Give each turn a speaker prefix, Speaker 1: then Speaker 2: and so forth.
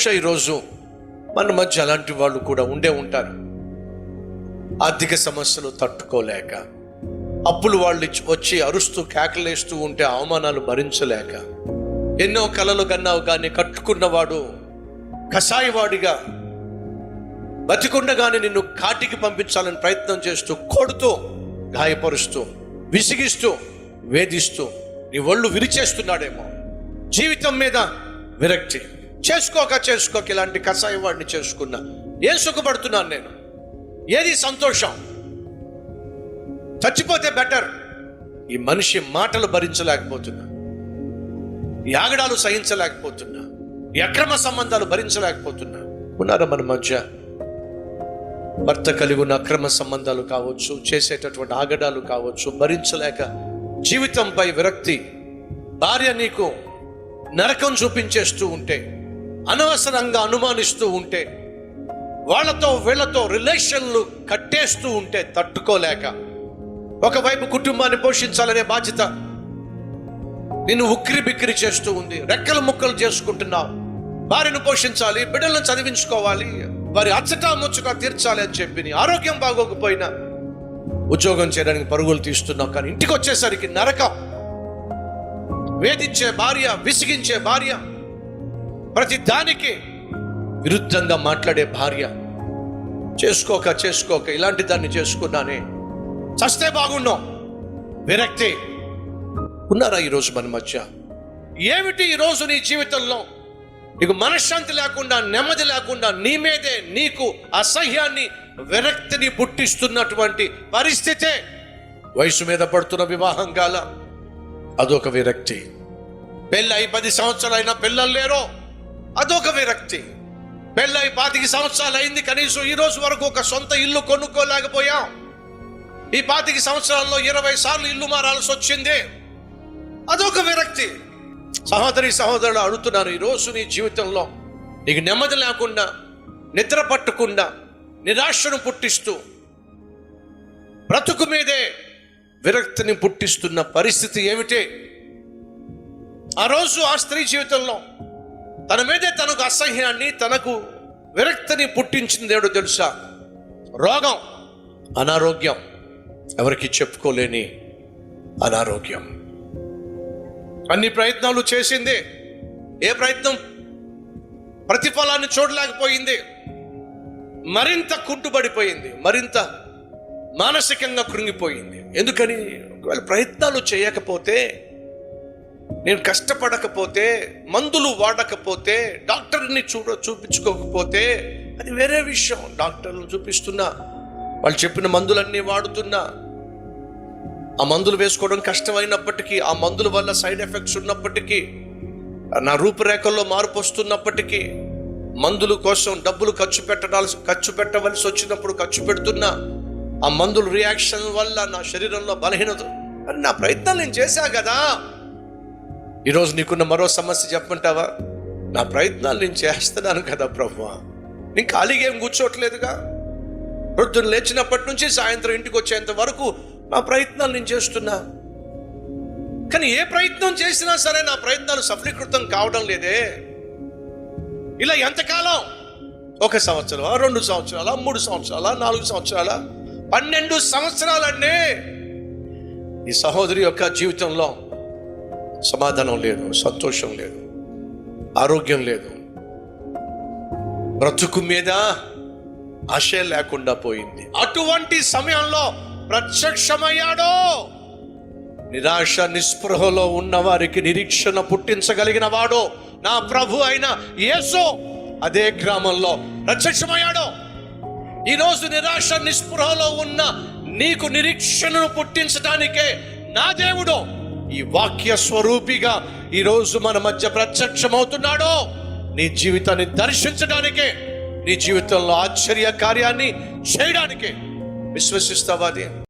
Speaker 1: బహుశా ఈరోజు మన మధ్య అలాంటి వాళ్ళు కూడా ఉండే ఉంటారు. ఆర్థిక సమస్యలు తట్టుకోలేక అప్పులు వాళ్ళు ఇచ్చి- వచ్చి అరుస్తూ కేకలేస్తూ ఉంటే అవమానాలు భరించలేక ఎన్నో కలలు కన్నావు కానీ కట్టుకున్నవాడు కషాయవాడిగా బతికుండగానే నిన్ను కాటికి పంపించాలని ప్రయత్నం చేస్తూ కొడుతూ గాయపరుస్తూ విసిగిస్తూ వేధిస్తూ నీ ఒళ్ళు విరిచేస్తున్నాడేమో. జీవితం మీద విరక్తి. చేసుకోక చేసుకోక ఇలాంటి కషాయవాడిని చేసుకున్నా. ఏం సుఖపడుతున్నాను నేను. ఏది సంతోషం? చచ్చిపోతే బెటర్. ఈ మనిషి మాటలు భరించలేకపోతున్నా. ఈ ఆగడాలు సహించలేకపోతున్నా. ఈ అక్రమ సంబంధాలు భరించలేకపోతున్నా. ఉన్నారా మన మధ్య? భర్త కలిగి ఉన్న అక్రమ సంబంధాలు కావచ్చు చేసేటటువంటి ఆగడాలు కావచ్చు భరించలేక జీవితంపై విరక్తి భార్య నీకు నరకం చూపించేస్తూ ఉంటే అనవసరంగా అనుమానిస్తూ ఉంటే వాళ్ళతో వీళ్ళతో రిలేషన్లు కట్టేస్తూ ఉంటే తట్టుకోలేక ఒకవైపు కుటుంబాన్ని పోషించాలనే బాధ్యత నిన్ను ఉక్కిరి బిక్కిరి చేస్తూ ఉంది రెక్కలు ముక్కలు చేసుకుంటున్నావు. వారిని పోషించాలి బిడ్డలను చదివించుకోవాలి వారి అచ్చటా ముచ్చుగా తీర్చాలి అని చెప్పి నీ ఆరోగ్యం బాగోకపోయినా ఉద్యోగం చేయడానికి పరుగులు తీస్తున్నావు. కానీ ఇంటికి వచ్చేసరికి నరకం. వేధించే భార్య విసిగించే భార్య ప్రతి దానికి విరుద్ధంగా మాట్లాడే భార్య. చేసుకోక చేసుకోక ఇలాంటి దాన్ని చేసుకున్నానే చస్తే బాగున్నాం విరక్తి. ఉన్నారా ఈరోజు మన మధ్య? ఏమిటి ఈరోజు నీ జీవితంలో? నీకు మనశ్శాంతి లేకుండా నెమ్మది లేకుండా నీ మీదే నీకు అసహ్యాన్ని విరక్తిని పుట్టిస్తున్నటువంటి పరిస్థితే వయసు మీద పడుతున్న వివాహం కాల అదొక విరక్తి. పెళ్ళై పది సంవత్సరాలైనా పిల్లలు లేరో. అదొక విరక్తి. పెళ్ళై పాతికి సంవత్సరాలు అయింది కనీసం ఈ రోజు వరకు ఒక సొంత ఇల్లు కొనుక్కోలేకపోయాం. ఈ పాతికి సంవత్సరాల్లో ఇరవై సార్లు ఇల్లు మారాల్సి వచ్చింది. అదొక విరక్తి. సహోదరి సహోదరుడు అడుగుతున్నారు ఈరోజు నీ జీవితంలో నీకు నెమ్మది లేకుండా నిద్ర పట్టకుండా నిరాశను పుట్టిస్తూ బ్రతుకు మీదే విరక్తిని పుట్టిస్తున్న పరిస్థితి ఏమిటి? ఆ రోజు ఆ స్త్రీ జీవితంలో తన మీదే తనకు అసహ్యాన్ని తనకు విరక్తిని పుట్టించిన దేవుడు తెలుసా? రోగం అనారోగ్యం. ఎవరికి చెప్పుకోలేని అనారోగ్యం. అన్ని ప్రయత్నాలు చేసింది. ఏ ప్రయత్నం? ప్రతిఫలాన్ని చూడలేకపోయింది. మరింత కుంటుబడిపోయింది. మరింత మానసికంగా కృంగిపోయింది. ఎందుకని? ఒకవేళ ప్రయత్నాలు చేయకపోతే నేను కష్టపడకపోతే మందులు వాడకపోతే డాక్టర్ని చూడ చూపించుకోకపోతే అది వేరే విషయం. డాక్టర్లు చూపిస్తున్నా వాళ్ళు చెప్పిన మందులన్నీ వాడుతున్నా. ఆ మందులు వేసుకోవడం కష్టమైనప్పటికీ ఆ మందుల వల్ల సైడ్ ఎఫెక్ట్స్ ఉన్నప్పటికీ నా రూపురేఖల్లో మార్పు వస్తున్నప్పటికీ మందుల కోసం డబ్బులు ఖర్చు పెట్టడాల్సి ఖర్చు పెట్టవలసి వచ్చినప్పుడు ఖర్చు పెడుతున్నా ఆ మందుల రియాక్షన్ వల్ల నా శరీరంలో బలహీనత. అని నా ప్రయత్నం నేను చేశా కదా? ఈరోజు నీకున్న మరో సమస్య చెప్పమంటావా? నా ప్రయత్నాలు నేను చేస్తున్నాను కదా ప్రభు నేను ఖాళీగా ఏం కూర్చోట్లేదుగా? ప్రొద్దున లేచినప్పటి నుంచి సాయంత్రం ఇంటికి వచ్చేంత వరకు నా ప్రయత్నాలు నేను చేస్తున్నా. కానీ ఏ ప్రయత్నం చేసినా సరే నా ప్రయత్నాలు సఫలీకృతం కావడం లేదే. ఇలా ఎంతకాలం? ఒక సంవత్సరం రెండు సంవత్సరాల? మూడు సంవత్సరాల? నాలుగు సంవత్సరాల? పన్నెండు సంవత్సరాలండి. ఈ సహోదరి యొక్క జీవితంలో సమాధానం లేదు సంతోషం లేదు ఆరోగ్యం లేదు. బ్రతుకు మీద ఆశ లేకుండా పోయింది. అటువంటి సమయంలో ప్రత్యక్షమయ్యాడో. నిరాశ నిస్పృహలో ఉన్న వారికి నిరీక్షణ పుట్టించగలిగిన వాడు నా ప్రభు అయిన యేసు. అదే గ్రామంలో ప్రత్యక్షమయ్యాడు. ఈరోజు నిరాశ నిస్పృహలో ఉన్న నీకు నిరీక్షణను పుట్టించడానికే నా దేవుడు ఈ వాక్య స్వరూపిగా ఈరోజు మన మధ్య ప్రత్యక్షమవుతున్నాడో నీ జీవితాన్ని దర్శించడానికే నీ జీవితంలో ఆశ్చర్య కార్యాన్ని చేయడానికే విశ్వసిస్తావాది